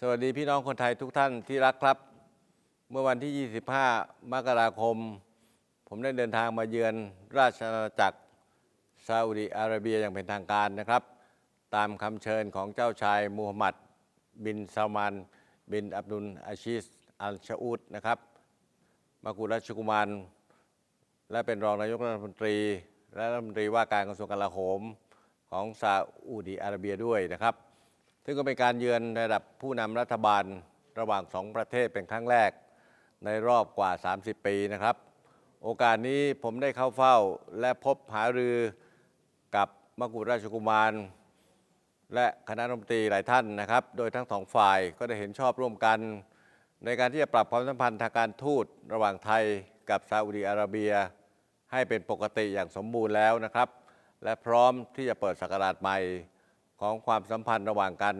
สวัสดีพี่น้องคนไทยทุกท่านที่รักครับ เมื่อวันที่ 25 มกราคม ผมได้เดินทางมาเยือนราชอาณาจักรซาอุดิอาระเบียอย่างเป็นทางการนะครับ ตามคำเชิญของเจ้าชายมูฮัมหมัด บินซามานบินอับดุลอาชีสอัลชาอูดนะครับมากุฎราชกุมาร และเป็นรองนายกรัฐมนตรี และรัฐมนตรีว่าการกระทรวงกลาโหมของซาอุดิอาระเบียด้วยนะครับ ซึ่งก็เป็นการเยือนระดับผู้นำรัฐบาลระหว่างสองประเทศเป็นครั้งแรกในรอบกว่า 30 ปีนะครับ โอกาสนี้ผมได้เข้าเฝ้าและพบหารือกับมกุฎราชกุมาร และคณะรัฐมนตรีหลายท่านนะครับ โดยทั้งสองฝ่ายก็ได้เห็นชอบร่วมกัน ในการที่จะปรับความสัมพันธ์ทางการทูตระหว่างไทยกับซาอุดีอาระเบีย ให้เป็นปกติอย่างสมบูรณ์แล้วนะครับ และพร้อมที่จะเปิดศักราชใหม่ ของความสัมพันธ์ระหว่างกัน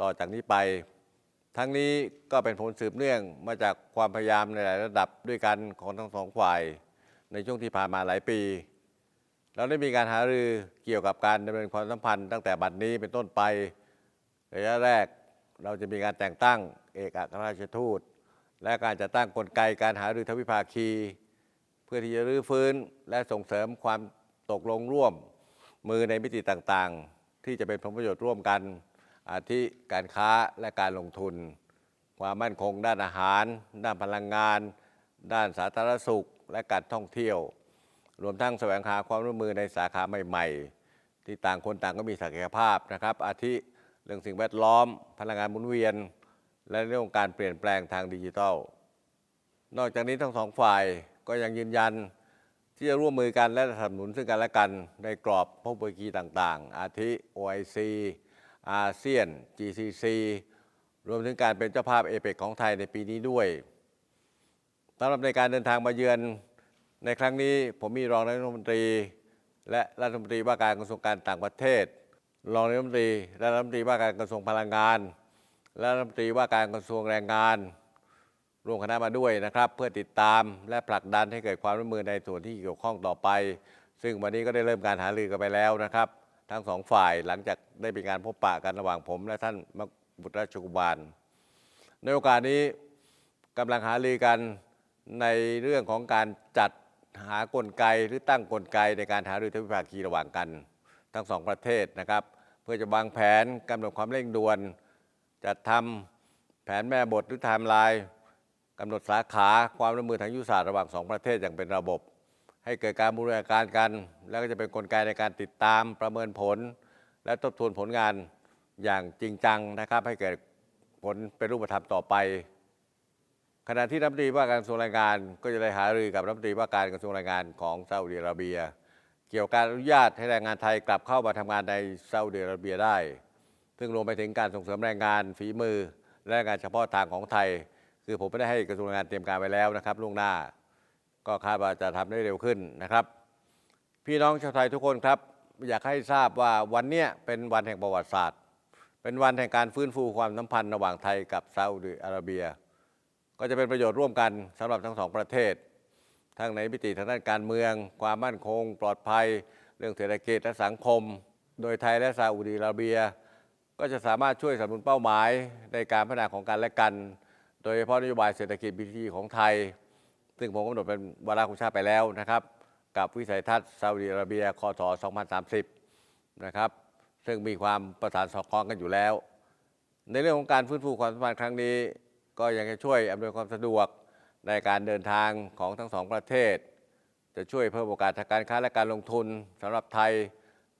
ต่อจากนี้ไป ทั้งนี้ก็เป็นผลสืบเนื่องมาจากความพยายามในหลายระดับด้วยกันของทั้งสองฝ่าย ในช่วงที่ผ่านมาหลายปี เราได้มีการหารือเกี่ยวกับการดำเนินความสัมพันธ์ตั้งแต่บัดนี้เป็นต้นไประยะแรกเราจะมีการแต่งตั้งเอกอัครราชทูต และการจัดตั้งกลไกการหารือทวิภาคี เพื่อที่จะรื้อฟื้นและส่งเสริมความตกลงร่วมมือในมิติต่างๆ ที่จะเป็นผลประโยชน์ร่วมกัน อาทิการค้าและการลงทุน ความมั่นคงด้านอาหาร ด้านพลังงาน ด้านสาธารณสุข และการท่องเที่ยว รวมทั้งแสวงหาความร่วมมือในสาขาใหม่ ๆ ที่ต่างคนต่างก็มีศักยภาพนะครับ อาทิเรื่องสิ่งแวดล้อม พลังงานหมุนเวียน และเรื่องของการเปลี่ยนแปลงทางดิจิทัล นอกจากนี้ทั้งสองฝ่ายก็ยังยืนยัน ที่จะร่วมมือกันและสนับสนุนซึ่งกันและกันในกรอบพวกเบกีต่างๆ อาทิ OIC อาเซียน GCC รวมถึงการเป็นเจ้าภาพเอเปกของไทยในปีนี้ด้วยสำหรับในการเดินทางมาเยือนในครั้งนี้ผมมีรองนายกรัฐมนตรี และรัฐมนตรีว่าการกระทรวงการต่างประเทศ รองนายกรัฐมนตรีและรัฐมนตรีว่าการกระทรวงพลังงาน และรัฐมนตรีว่าการกระทรวงแรงงาน ร่วมคณะมาด้วยนะครับ เพื่อติดตามและผลักดันให้เกิดความร่วมมือในส่วนที่เกี่ยวข้องต่อไป ซึ่งวันนี้ก็ได้เริ่มการหารือกันไปแล้วนะครับ ทั้งสองฝ่ายหลังจากได้มีการพบปะกันระหว่างผม และท่านมบุตรราชกุมารในโอกาสนี้กำลังหารือกันในเรื่องของการจัดหากลไกหรือตั้งกลไกในการหารือทวิภาคีระหว่างกัน ทั้งสองประเทศนะครับ เพื่อจะวางแผนกำหนดความเร่งด่วนจัดทำแผนแม่บทหรือไทม์ไลน์ กำหนดสาขาความร่วมมือทางยุทธศาสตร์ระหว่างสองประเทศอย่างเป็นระบบ ให้เกิดการบูรณาการกัน แล้วก็จะเป็นนกลไกในการติดตามประเมินผล และทบทวนผลงานอย่างจริงจังนะครับ ให้เกิดผลเป็นรูปธรรมต่อไป ขณะที่รัฐมนตรีว่าการกระทรวงแรงงาน ก็จะได้หารือกับรัฐมนตรีว่าการกระทรวงแรงงานของซาอุดิอาระเบีย เกี่ยวกับการอนุญาตให้แรงงานไทยกลับเข้ามาทำงานในซาอุดิอาระเบียได้ ซึ่งรวมไปถึงการส่งเสริมแรงงานฝีมือและแรงงานเฉพาะทางของไทย คือผมไม่ได้ให้กระทรวงแรงงานเตรียมการไว้แล้วนะครับล่วงหน้า ก็คาดว่าจะทำได้เร็วขึ้นนะครับ พี่น้องชาวไทยทุกคนครับ อยากให้ทราบว่าวันนี้เป็นวันแห่งประวัติศาสตร์ เป็นวันแห่งการฟื้นฟูความสัมพันธ์ระหว่างไทยกับซาอุดิอาระเบีย ก็จะเป็นประโยชน์ร่วมกันสำหรับทั้งสองประเทศ ทั้งในมิติทางด้านการเมือง ความมั่นคง ปลอดภัย เรื่องเศรษฐกิจและสังคม โดยไทยและซาอุดิอาระเบีย ก็จะสามารถช่วยสนับสนุนเป้าหมายในการพัฒนาของกันและกัน โดยเฉพาะนโยบายเศรษฐกิจ BTG ของไทย ซึ่งผมกำหนดเป็นวาระของชาติไปแล้วนะครับ กับวิสัยทัศน์ซาอุดิอาระเบียคศ2030 นะครับ ซึ่งมีความประสานสอดคล้องกันอยู่แล้ว ในเรื่องของการฟื้นฟูความสัมพันธ์ครั้งนี้ ก็ยังจะช่วยอำนวยความสะดวกในการเดินทางของทั้งสองประเทศ จะช่วยเพิ่มโอกาสทางการค้าและการลงทุนสำหรับไทย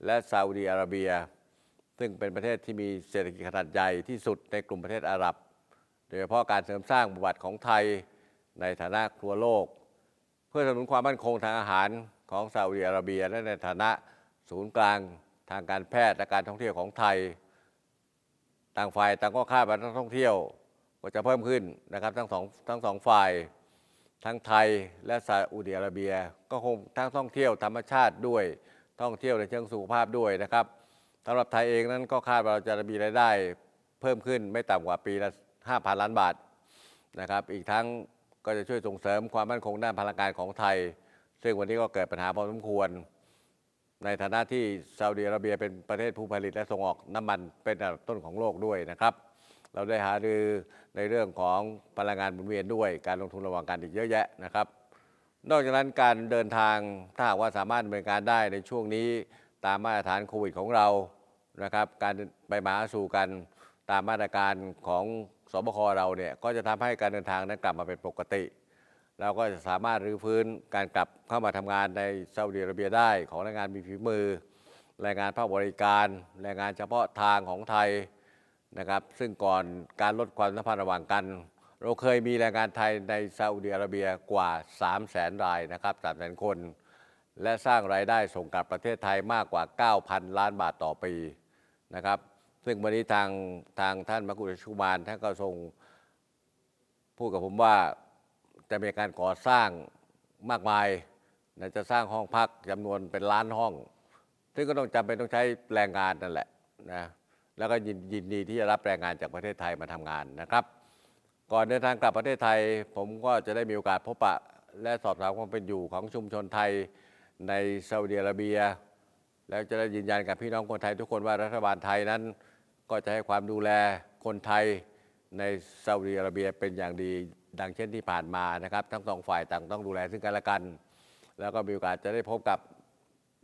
และซาอุดีอาระเบีย ซึ่งเป็นประเทศที่มีเศรษฐกิจขนาดใหญ่ที่สุดในกลุ่มประเทศอาหรับ โดยเฉพาะการเสริมสร้างบทบาทของไทยในฐานะครัวโลก เพื่อสนับสนุนความมั่นคงทางอาหารของซาอุดิอาระเบีย และในฐานะศูนย์กลางทางการแพทย์และการท่องเที่ยวของไทย ต่างฝ่ายต่างก็คาดว่านักท่องเที่ยวก็จะเพิ่มขึ้นนะครับทั้งสองทั้งสองฝ่ายทั้งไทยและซาอุดิอาระเบีย ก็คงทั้งท่องเที่ยวธรรมชาติด้วยท่องเที่ยวในเชิงสุขภาพด้วยนะครับสำหรับไทยเองนั้นก็คาดว่าเราจะมีรายได้เพิ่มขึ้นไม่ต่ำกว่าปีละ 5,000 ล้านบาทนะครับ อีกทั้งก็จะช่วยส่งเสริมความมั่นคงด้านพลังงานของไทย ซึ่งวันนี้ก็เกิดปัญหาพอสมควร ในฐานะที่ซาอุดิอาระเบียเป็นประเทศผู้ผลิตและส่งออกน้ำมันเป็นอันดับต้นของโลกด้วยนะครับ เราได้หารือในเรื่องของพลังงานหมุนเวียนด้วยการลงทุนระหว่างกันอีกเยอะแยะนะครับ นอกจากนั้นการเดินทางถ้าหากว่าสามารถดำเนินการได้ในช่วงนี้ตามมาตรฐานโควิดของเรานะครับ การไปมาหาสู่กัน ตามมาตรการของสบคเราเนี่ยก็จะทำให้การเดินทางนั้นกลับมาเป็นปกติ เราก็จะสามารถรื้อฟื้นการกลับเข้ามาทำงานในซาอุดิอาระเบียได้ของแรงงานมีฝีมือแรงงานภาคบริการแรงงานเฉพาะทางของไทยนะครับ ซึ่งก่อนการลดความสัมพันธ์ระหว่างกัน เราเคยมีแรงงานไทยในซาอุดิอาระเบียกว่า 3 0 0แสนรายนะครับ3 0 0แสนคน และสร้างรายได้ส่งกลับประเทศไทยมากกว่า 9,000 ล้านบาทต่อปีนะครับ ซึ่งวันนี้ทางทางท่านมักคุรชุมานท่านก็ทรงพูดกับผมว่าจะมีการก่อสร้างมากมายนะจะสร้างห้องพักจำนวนเป็นล้านห้อง ซึ่งก็ต้องจำเป็นต้องใช้แรงงานนั่นแหละนะแล้วก็ยินยินดีที่จะรับแรงงานจากประเทศไทยมาทำงานนะครับ ก่อนเดินทางกลับประเทศไทย ผมก็จะได้มีโอกาสพบปะ และสอบถามความเป็นอยู่ของชุมชนไทยในซาอุดิอาระเบีย แล้วจะได้ยืนยันกับพี่น้องคนไทยทุกคนว่ารัฐบาลไทยนั้น ก็จะให้ความดูแลคนไทยในซาอุดิอาระเบียเป็นอย่างดี ดังเช่นที่ผ่านมานะครับ ทั้งสองฝ่ายต่างต้องดูแลซึ่งกันและกัน แล้วก็มีโอกาสจะได้พบกับ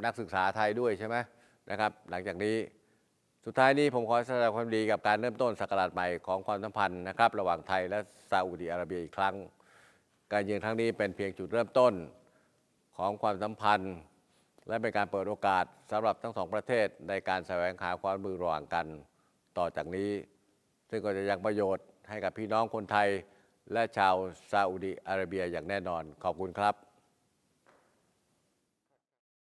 นักศึกษาไทยด้วยใช่ไหมนะครับ หลังจากนี้สุดท้ายนี้ผมขอแสดงความดีกับการเริ่มต้นศักราชใหม่ของความสัมพันธ์นะครับ ระหว่างไทยและซาอุดิอาระเบียอีกครั้ง การเยือนครั้งนี้เป็นเพียงจุดเริ่มต้นของความสัมพันธ์ และเป็นการเปิดโอกาสสำหรับทั้งสองประเทศในการแสวงหาความมมือระหว่างกัน ต่อจากนี้ ซึ่งก็จะยังประโยชน์ให้กับพี่น้องคนไทย และชาวซาอุดิอาระเบียอย่างแน่นอนขอบคุณครับ